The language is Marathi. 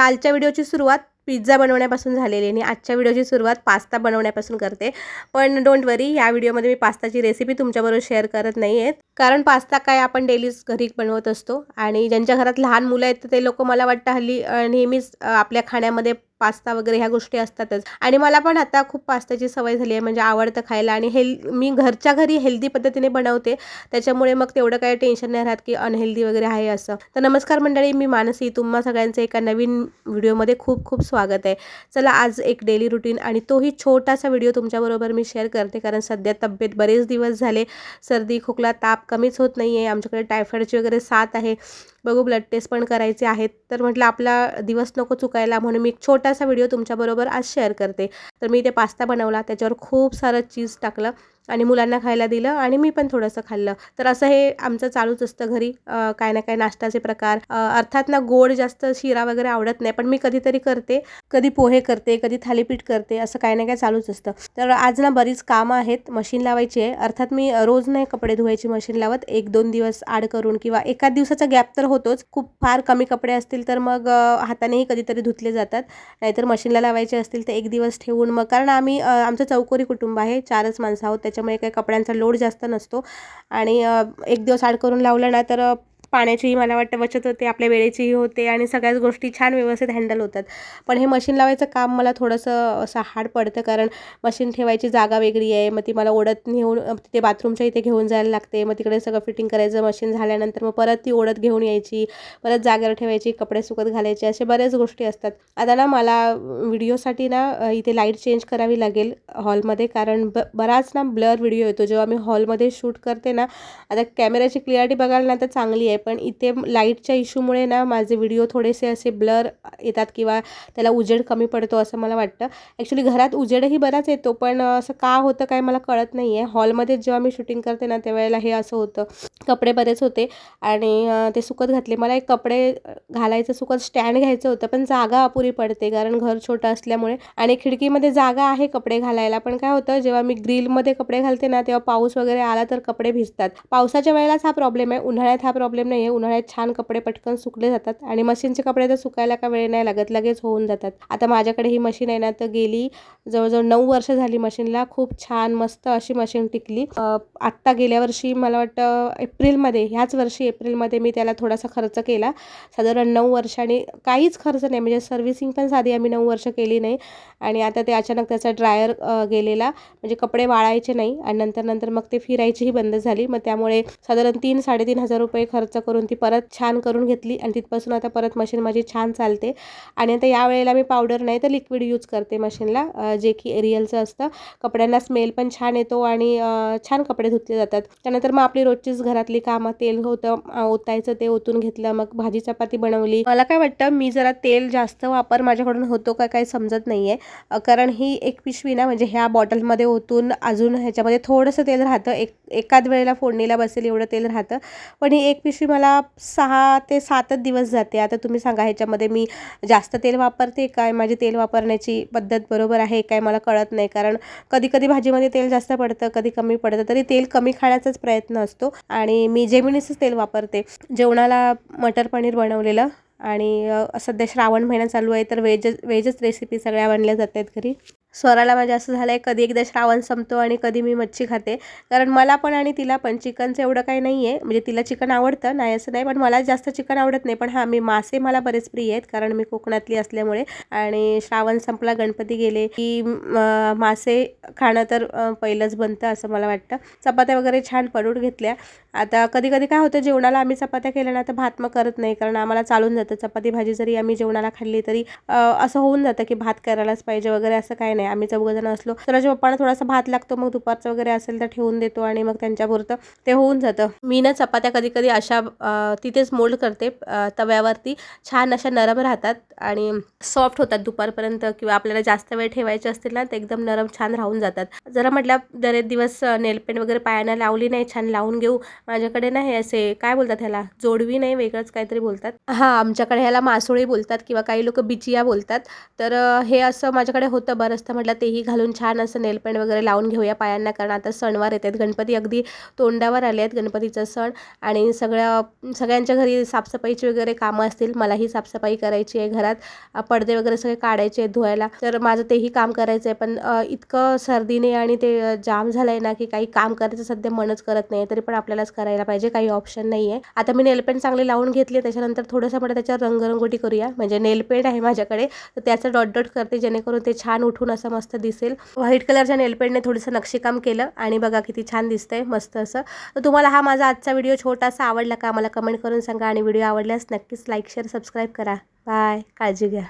कालच्या व्हिडिओची सुरुवात पिझ्झा बनवण्यापासून झालेली आहे आणि आजच्या व्हिडिओची सुरुवात पास्ता बनवण्यापासून करते. पण डोंट वरी या व्हिडिओमध्ये मी पास्ताची रेसिपी तुमच्याबरोबर शेअर करत नाही आहेत कारण पास्ता काय आपण डेलीच घरी बनवत असतो आणि ज्यांच्या घरात लहान मुलं आहेत तर ते लोक मला वाटतं हल्ली नेहमीच आपल्या खाण्यामध्ये पास्ता वगैरे ह्या गोष्टी असतातच. आणि मला पण आता खूप पास्त्याची सवय झाली आहे म्हणजे आवडतं खायला. आणि हेल मी घरच्या घरी हेल्दी पद्धतीने बनवते. त्याच्यामुळे मग तेवढं काही टेन्शन नाही राहत की अनहेल्दी वगैरे आहे असं. तर नमस्कार मंडळी मी मानसी. तुम्हा सगळ्यांचं एका नवीन व्हिडिओमध्ये खूप खूप स्वागत आहे. चला आज एक डेली रुटीन आणि तोही छोटासा व्हिडिओ तुमच्याबरोबर मी शेअर करते. कारण सध्या तब्येत बरेच दिवस झाले. सर्दी खोकला ताप कमीच होत नाही आहे आमच्याकडे टायफॉईडची वगैरे साथ आहे. बघू ब्लड टेस्ट पण करायचे आहेत. तर म्हटलं आपला दिवस नको चुकायला म्हणून मी एक छोटासा व्हिडिओ तुमच्याबरोबर आज शेअर करते. तर मी ते पास्ता बनवला त्याच्यावर खूप सारं चीज टाकलं आणि मुलांना खायला दिलं आणि मी पण थोडंसं खाल्लं. तर असं हे आमचं चालूच असतं घरी. काय ना काय नाश्त्याचे प्रकार. अर्थात ना गोड जास्त शिरा वगैरे आवडत नाही पण मी कधीतरी करते. कधी पोहे करते कधी थालीपीठ करते असं काय ना काय चालूच असतं. तर आज ना बरीच कामं आहेत मशीन लावायची आहे. अर्थात मी रोज नाही कपडे धुवायची मशीन लावत. एक दोन दिवस आड करून किंवा एका दिवसाचा गॅप तर होतोच. खूप फार कमी कपडे असतील तर मग हातानेही कधीतरी धुतले जातात. नाहीतर मशीनला लावायचे असतील तर एक दिवस ठेवून मग कारण आम्ही आमचं चौकोरी कुटुंब आहे चारच माणसं आहोत त्याच्यामुळे काही कपड्यांचा लोड जास्त नसतो. आणि एक दिवस आड करून लावलं ना तर पाण्याचीही मला वाटतं बचत होते आपल्या वेळेचीही होते आणि सगळ्याच गोष्टी छान व्यवस्थित हँडल होतात. पण हे मशीन लावायचं काम मला थोडंसं असं हार्ड पडतं कारण मशीन ठेवायची जागा वेगळी आहे. मग ती मला ओढत नेऊन तिथे बाथरूमच्या इथे घेऊन जायला लागते. मग तिकडे सगळं फिटिंग करायचं मशीन झाल्यानंतर मग परत ती ओढत घेऊन यायची परत जागेवर ठेवायची कपडे सुकत घालायचे असे बऱ्याच गोष्टी असतात. आता ना मला व्हिडिओसाठी ना इथे लाइट चेंज करावी लागेल हॉलमध्ये कारण ब बराच ना ब्लर व्हिडिओ येतो. जेव्हा मी हॉलमध्ये शूट करते ना आता कॅमेऱ्याची क्लिअरिटी बघायला ना तर चांगली आहे. पण इथे लाईटच्या इश्यूमुळे ना माझे व्हिडिओ थोडेसे असे ब्लर येतात किंवा त्याला उजेड कमी पडतो असं मला वाटतं. ॲक्च्युली घरात उजेडही बराच येतो पण असं का होतं काय मला कळत नाही आहे हॉलमध्ये जेव्हा मी शूटिंग करते ना त्यावेळेला हे असं होतं. कपडे बरेच होते आणि ते सुकत घातले. मला एक कपडे घालायचं सुकत स्टँड घ्यायचं होतं पण जागा अपुरी पडते कारण घर छोटं असल्यामुळे. आणि खिडकीमध्ये जागा आहे कपडे घालायला पण काय होतं जेव्हा मी ग्रिलमध्ये कपडे घालते ना तेव्हा पाऊस वगैरे आला तर कपडे भिजतात. पावसाच्या वेळेलाच हा प्रॉब्लेम आहे उन्हाळ्यात हा प्रॉब्लेम नाही आहे उन्हाळ्यात छान कपडे पटकन सुकले जातात आणि मशीनचे कपडे तर सुकायला का वेळ नाही लागत लगेच होऊन जातात. आता माझ्याकडे ही मशीन आहे ना तर गेली जवळजवळ नऊ वर्ष झाली मशीनला. खूप छान मस्त अशी मशीन टिकली. आत्ता गेल्या वर्षी मला वाटतं एप्रिलमध्ये ह्याच वर्षी एप्रिलमध्ये मी त्याला थोडासा खर्च केला. साधारण नऊ वर्षांनी काहीच खर्च नाही. म्हणजे सर्व्हिसिंग पण साधी आम्ही नऊ वर्ष केली नाही. आणि आता ते अचानक त्याचा ड्रायर गेलेला. म्हणजे कपडे वाळायचे नाही आणि नंतर नंतर मग ते फिरायचीही बंद झाली. मग त्यामुळे साधारण तीन साडेतीन हजार रुपये खर्च करून ती परत छान करून घेतली आणि तिथपासून आता परत मशीन माझी छान चालते. आणि आता यावेळेला मी पावडर नाही तर लिक्विड यूज करते मशीनला जे की एरियलचं असतं. कपड्यांना स्मेल पण छान येतो आणि छान कपडे धुतले जातात. त्यानंतर मग आपली रोजचीच घरातली कामं तेल होतं ओतायचं ते ओतून घेतलं मग भाजी चपाती बनवली. मला काय वाटतं मी जरा तेल जास्त वापर माझ्याकडून होतो का काही समजत नाही आहे कारण ही एक पिशवी ना म्हणजे ह्या बॉटलमध्ये ओतून अजून ह्याच्यामध्ये थोडंसं तेल राहतं. एक एकाच वेळेला फोडणीला बसेल एवढं तेल राहतं. पण ही एक पिशवी मला सहा ते सातच दिवस जाते. आता तुम्ही सांगा ह्याच्यामध्ये मी जास्त तेल वापरते काय? माझी तेल वापरण्याची पद्धत बरोबर आहे काय? मला कळत नाही. कारण कधी कधी भाजीमध्ये तेल जास्त पडतं कधी कमी पडतं तरी तेल कमी खाण्याचाच प्रयत्न असतो. आणि मी जेमिनीचंच तेल वापरते. जेवणाला मटर पनीर बनवलेलं आणि सध्या श्रावण महिना चालू आहे तर व्हेज व्हेजच रेसिपी सगळ्या बनल्या जात आहेत घरी. स्वराला माझ्या असं झालं आहे कधी एकदा श्रावण संपतो आणि कधी मी मच्छी खाते. कारण मला पण आणि तिला पण चिकनचं एवढं काही नाही आहे म्हणजे तिला चिकन आवडतं नाही असं नाही. पण मला जास्त चिकन आवडत नाही. पण हां मी मासे मला बरेच प्रिय आहेत. कारण मी कोकणातली असल्यामुळे. आणि श्रावण संपला गणपती गेले की म, मासे खाणं तर पहिलंच बनतं असं मला वाटतं. चपात्या वगैरे छान पडून घेतल्या. आता कधी कधी काय होतं जेवणाला आम्ही चपात्या केल्या ना तर भात मग करत नाही. कारण आम्हाला चालून जातं. चपाती भाजी जरी आम्ही जेवणाला खाल्ली तरी असं होऊन जातं की भात करायलाच पाहिजे वगैरे असं काही नाही. आम्ही चौघजण असलो तर माझ्या पप्पांना थोडासा भात लागतो. मग दुपारचं वगैरे असेल तर ठेवून देतो आणि मग त्यांच्यापुरतं ते होऊन जातं. मी ना चपात्या कधी कधी अशा तिथेच मोल्ड करते तव्यावरती. छान अशा नरम राहतात आणि सॉफ्ट होतात दुपारपर्यंत किंवा आपल्याला जास्त वेळ ठेवायचे असतील ना ते एकदम नरम छान राहून जातात. जरा म्हटलं दरेक दिवस नेलपेंट वगैरे पायांना लावली नाही छान लावून घेऊ. माझ्याकडे ना हे असे. काय बोलतात ह्याला? जोडवी नाही वेगळंच काहीतरी बोलतात. हां आमच्याकडे ह्याला मासोळी बोलतात किंवा काही लोक बिचिया बोलतात. तर हे असं माझ्याकडे होतं बरंच तर म्हटलं तेही घालून छान असं नेलपेंट वगैरे लावून घेऊया पायांना कारण आता सणवार येत आहेत. गणपती अगदी तोंडावर आले आहेत गणपतीचा सण आणि सगळ्या सगळ्यांच्या घरी साफसफाईची वगैरे कामं असतील. मलाही साफसफाई करायची आहे घरात. पडदे वगैरे सगळे काढायचे आहेत धुवायला. तर माझं तेही काम करायचं आहे. पण इतकं सर्दीने आणि ते जाम झालं आहे ना की काही काम करायचं सध्या मनच करत नाही तरी पण आपल्यालाच करायला पाहिजे. काही ऑप्शन नाही आहे आता मी नेलपेंट चांगले लावून घेतले. त्याच्यानंतर थोडंसं म्हटलं त्याच्यावर रंगरंगोटी करूया. म्हणजे नेलपेंट आहे माझ्याकडे. तर त्याचं डॉट डॉट करते जेणेकरून ते छान उठून असं मस्त दिसेल. व्हाईट कलरच्या नेलपेडने थोडंसं नक्षीकाम केलं आणि बघा किती छान दिसतंय मस्त असं. तर तुम्हाला हा माझा आजचा व्हिडिओ छोटासा आवडला का मला कमेंट करून सांगा आणि व्हिडिओ आवडल्यास नक्कीच लाईक शेअर सबस्क्राईब करा. बाय काळजी घ्या.